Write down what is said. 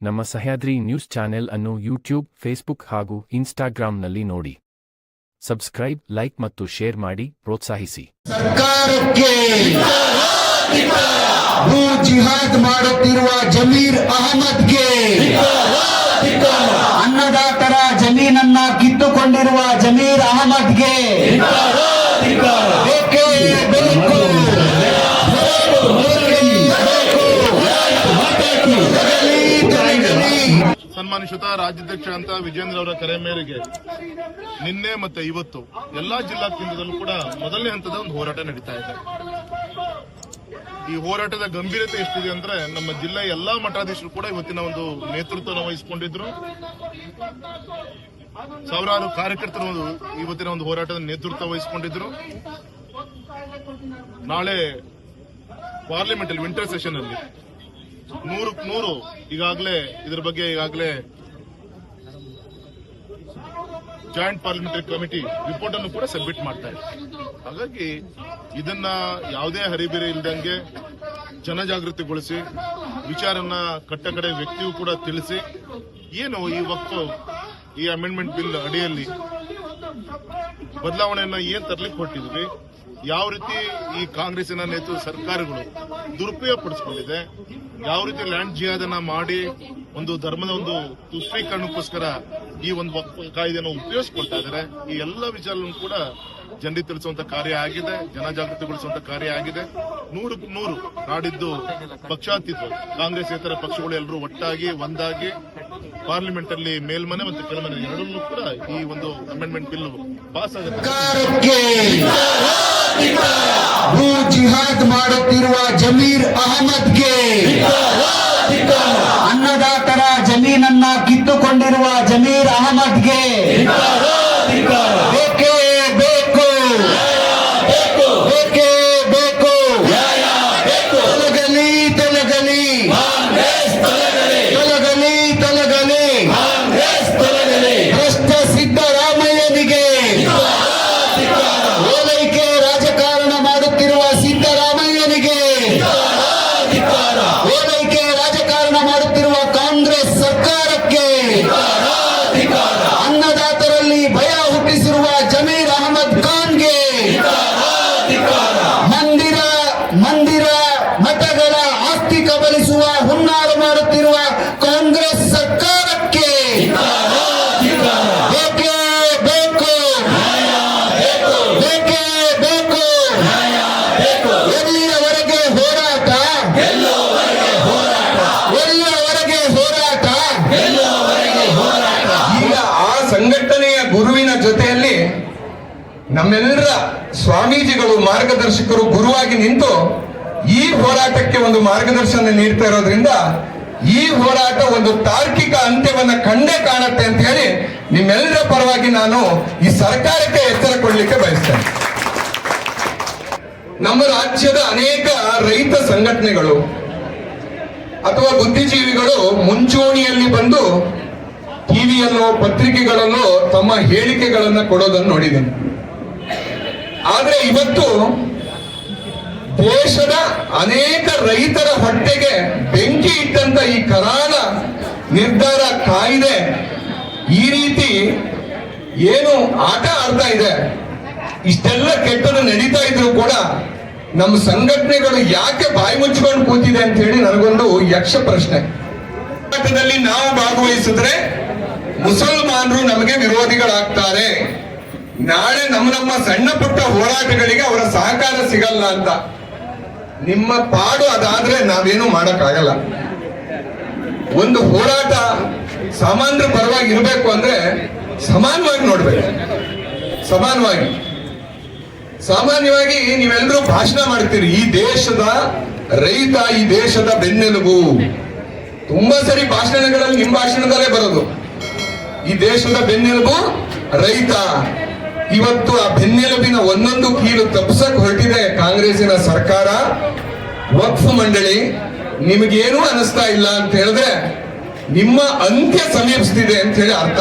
ನಮ್ಮ Sahyadri news channel ಅನ್ನು YouTube, Facebook ಹಾಗೂ ಇನ್ಸ್ಟಾಗ್ರಾಂನಲ್ಲಿ ನೋಡಿ. ಸಬ್ಸ್ಕ್ರೈಬ್, ಲೈಕ್ ಮತ್ತು ಶೇರ್ ಮಾಡಿ ಪ್ರೋತ್ಸಾಹಿಸಿ. ಸರ್ಕಾರಕ್ಕೆ ಭೂ ಜಿಹಾದ್ ಮಾಡುತ್ತಿರುವ ಜಮೀರ್ ಅಹಮದ್ಗೆ ಅನ್ನದಾತರ ಜಮೀನನ್ನ ಕಿತ್ತುಕೊಂಡಿರುವ ಜಮೀರ್ ಅಹಮದ್ಗೆ ಸನ್ಮಾನಿಸುತ್ತ ರಾಜ್ಯಾಧ್ಯಕ್ಷ ಅಂತ ವಿಜೇಂದ್ರ ಅವರ ಕರೆ ಮೇರೆಗೆ ನಿನ್ನೆ ಮತ್ತೆ ಇವತ್ತು ಎಲ್ಲಾ ಜಿಲ್ಲಾ ಕೇಂದ್ರದಲ್ಲೂ ಕೂಡ ಮೊದಲನೇ ಹಂತದ ಒಂದು ಹೋರಾಟ ನಡೀತಾ ಇದೆ. ಈ ಹೋರಾಟದ ಗಂಭೀರತೆ ಎಷ್ಟಿದೆ ಅಂದ್ರೆ ನಮ್ಮ ಜಿಲ್ಲೆಯ ಎಲ್ಲಾ ಮಠಾಧೀಶರು ಕೂಡ ಇವತ್ತಿನ ಒಂದು ನೇತೃತ್ವವನ್ನು ವಹಿಸಿಕೊಂಡಿದ್ರು. ಸಾವಿರಾರು ಕಾರ್ಯಕರ್ತರು ಇವತ್ತಿನ ಒಂದು ಹೋರಾಟದ ನೇತೃತ್ವ ವಹಿಸಿಕೊಂಡಿದ್ರು. ನಾಳೆ ಪಾರ್ಲಿಮೆಂಟ್ ಅಲ್ಲಿ ವಿಂಟರ್ ಸೆಷನ್ ಅಲ್ಲಿ ನೂರಕ್ಕೆ ನೂರು ಈಗಾಗಲೇ ಇದ್ರ ಬಗ್ಗೆ ಈಗಾಗಲೇ ಜಾಯಿಂಟ್ ಪಾರ್ಲಿಮೆಂಟರಿ ಕಮಿಟಿ ರಿಪೋರ್ಟ್ ಅನ್ನು ಕೂಡ ಸಬ್ಮಿಟ್ ಮಾಡ್ತಾ ಇದೆ. ಹಾಗಾಗಿ ಇದನ್ನ ಯಾವುದೇ ಹರಿಬೇರೆ ಇಲ್ದಂಗೆ ಜನಜಾಗೃತಿಗೊಳಿಸಿ ವಿಚಾರನ ಕಟ್ಟ ಕಡೆ ವ್ಯಕ್ತಿಯು ಕೂಡ ತಿಳಿಸಿ, ಏನು ಈ ವಕ್ತು, ಈ ಅಮೆಂಡ್ಮೆಂಟ್ ಬಿಲ್ ಅಡಿಯಲ್ಲಿ ಬದಲಾವಣೆಯನ್ನ ಏನ್ ತರಲಿಕ್ಕೆ ಹೊರಟಿದ್ವಿ ಯಾವ ರೀತಿ ಈ ಕಾಂಗ್ರೆಸ್ನ ನೇತೃತ್ವ ಸರ್ಕಾರಗಳು ದುರುಪಯೋಗ ಪಡಿಸ್ಕೊಂಡಿದೆ ಯಾವ ರೀತಿ ಲ್ಯಾಂಡ್ ಜಿಯಾದನ್ನ ಮಾಡಿ ಒಂದು ಧರ್ಮದ ಒಂದು ತುಷ್ಟೀಕರಣಕ್ಕೋಸ್ಕರ ಈ ಒಂದು ಕಾಯ್ದೆಯನ್ನು ಉಪಯೋಗಿಸ್ಕೊಳ್ತಾ ಇದ್ದಾರೆ, ಈ ಎಲ್ಲ ವಿಚಾರಗಳನ್ನು ಕೂಡ ಜನರಿಗೆ ತಿಳಿಸುವಂತ ಕಾರ್ಯ ಆಗಿದೆ, ಜನಜಾಗೃತಿಗೊಳಿಸುವಂತ ಕಾರ್ಯ ಆಗಿದೆ. ನೂರು ನೂರು ನಾಡಿದ್ದು ಪಕ್ಷಾತೀತ ಕಾಂಗ್ರೆಸ್ಸೇತರ ಪಕ್ಷಗಳು ಎಲ್ಲರೂ ಒಟ್ಟಾಗಿ, ಒಂದಾಗಿ ಪಾರ್ಲಿಮೆಂಟ್ ಅಲ್ಲಿ ಮೇಲ್ಮನೆ ಮತ್ತು ಕೆಳಮನೆ ಎರಡನ್ನೂ ಕೂಡ ಈ ಒಂದು ಅಮೆಂಡ್ಮೆಂಟ್ ಬಿಲ್ ಪಾಸ್ ಆಗುತ್ತೆ ಭೂ ಜಿಹಾದ್ ಮಾಡುತ್ತಿರುವ ಜಮೀರ್ ಅಹಮದ್ಗೆ ಅನ್ನದಾತರ ಜಮೀನನ್ನ ಕಿತ್ತುಕೊಂಡಿರುವ ಜಮೀರ್ ಅಹಮದ್ಗೆ ಬೇಕೇ ಕಬಲಿಸುವ ಹುನ್ನಾರ ಮಾಡುತ್ತಿರುವ ಕಾಂಗ್ರೆಸ್ ಸರ್ಕಾರಕ್ಕೆ. ಬೇಕೇ ಬೇಕು. ಬೇಕೇ ಬೇಕು. ಎಲ್ಲಿಯವರೆಗೆ ಹೋರಾಟ? ಎಲ್ಲಿಯವರೆಗೆ ಹೋರಾಟ? ಈಗ ಆ ಸಂಘಟನೆಯ ಗುರುವಿನ ಜೊತೆಯಲ್ಲಿ ನಮ್ಮೆಲ್ಲರ ಸ್ವಾಮೀಜಿಗಳು ಮಾರ್ಗದರ್ಶಕರು ಗುರುವಾಗಿ ನಿಂತು ಈ ಹೋರಾಟಕ್ಕೆ ಒಂದು ಮಾರ್ಗದರ್ಶನ ನೀಡ್ತಾ ಇರೋದ್ರಿಂದ ಈ ಹೋರಾಟ ಒಂದು ತಾರ್ಕಿಕ ಅಂತ್ಯವನ್ನ ಕಂಡೇ ಕಾಣತ್ತೆ ಅಂತ ಹೇಳಿ ನಿಮ್ಮೆಲ್ಲರ ಪರವಾಗಿ ನಾನು ಈ ಸರ್ಕಾರಕ್ಕೆ ಎಚ್ಚರ ಕೊಡ್ಲಿಕ್ಕೆ ಬಯಸ್ತೇನೆ. ನಮ್ಮ ರಾಜ್ಯದ ಅನೇಕ ರೈತ ಸಂಘಟನೆಗಳು ಅಥವಾ ಬುದ್ಧಿಜೀವಿಗಳು ಮುಂಚೂಣಿಯಲ್ಲಿ ಬಂದು ಟಿವಿಯಲ್ಲೋ ಪತ್ರಿಕೆಗಳಲ್ಲೋ ತಮ್ಮ ಹೇಳಿಕೆಗಳನ್ನ ಕೊಡೋದನ್ನು ನೋಡಿದ್ದೇನೆ. ಆದ್ರೆ ಇವತ್ತು ದೇಶದ ಅನೇಕ ರೈತರ ಹೊಟ್ಟೆಗೆ ಬೆಂಕಿ ಇಟ್ಟಂತ ಈ ಕರಾಳ ನಿರ್ಧಾರ ಕಾಯ್ದೆ ಈ ರೀತಿ ಏನು ಆಟ ಆಡ್ತಾ ಇದೆ. ಇಷ್ಟೆಲ್ಲ ಕೆಟ್ಟದ್ದು ನಡೀತಾ ಇದ್ರು ಕೂಡ ನಮ್ಮ ಸಂಘಟನೆಗಳು ಯಾಕೆ ಬಾಯಿ ಮುಚ್ಕೊಂಡು ಕೂತಿದೆ ಅಂತ ಹೇಳಿ ನನಗೊಂದು ಯಕ್ಷ ಪ್ರಶ್ನೆ. ಹೋರಾಟದಲ್ಲಿ ನಾವು ಭಾಗವಹಿಸಿದ್ರೆ ಮುಸಲ್ಮಾನರು ನಮಗೆ ವಿರೋಧಿಗಳಾಗ್ತಾರೆ. ನಾಳೆ ನಮ್ಮ ನಮ್ಮ ಸಣ್ಣ ಪುಟ್ಟ ಹೋರಾಟಗಳಿಗೆ ಅವರ ಸಹಕಾರ ಸಿಗಲ್ಲ ಅಂತ. ನಿಮ್ಮ ಪಾಡು ಅದಾದ್ರೆ ನಾವೇನು ಮಾಡಕ್ಕಾಗಲ್ಲ. ಒಂದು ಹೋರಾಟ ಸಾಮಾನ್ಯ ಪರವಾಗಿ ಇರಬೇಕು ಅಂದ್ರೆ ಸಮಾನವಾಗಿ ನೋಡ್ಬೇಕು. ಸಮಾನವಾಗಿ. ಸಾಮಾನ್ಯವಾಗಿ ನೀವೆಲ್ಲರೂ ಭಾಷಣ ಮಾಡ್ತೀರಿ, ಈ ದೇಶದ ರೈತ, ಈ ದೇಶದ ಬೆನ್ನೆಲುಬು. ತುಂಬಾ ಸರಿ ಭಾಷಣಗಳಲ್ಲಿ ನಿಮ್ಮ ಭಾಷಣದಲ್ಲೇ ಬರೋದು. ಈ ದೇಶದ ಬೆನ್ನೆಲುಬು ರೈತ. ಇವತ್ತು ಆ ಬೆನ್ನೆಲುಬಿನ ಒಂದೊಂದು ಕೀಲು ತಪ್ಸಕ್ ಹೊರಟಿದೆ ಕಾಂಗ್ರೆಸ್ಸಿನ ಸರ್ಕಾರ. ವಕ್ಫ್ ಮಂಡಳಿ, ನಿಮಗೇನು ಅನಿಸ್ತಾ ಇಲ್ಲ ಅಂತ ಹೇಳಿದ್ರೆ ನಿಮ್ಮ ಅಂತ್ಯ ಸಮೀಪಿಸ್ತಿದೆ ಅಂತ ಹೇಳಿ ಅರ್ಥ.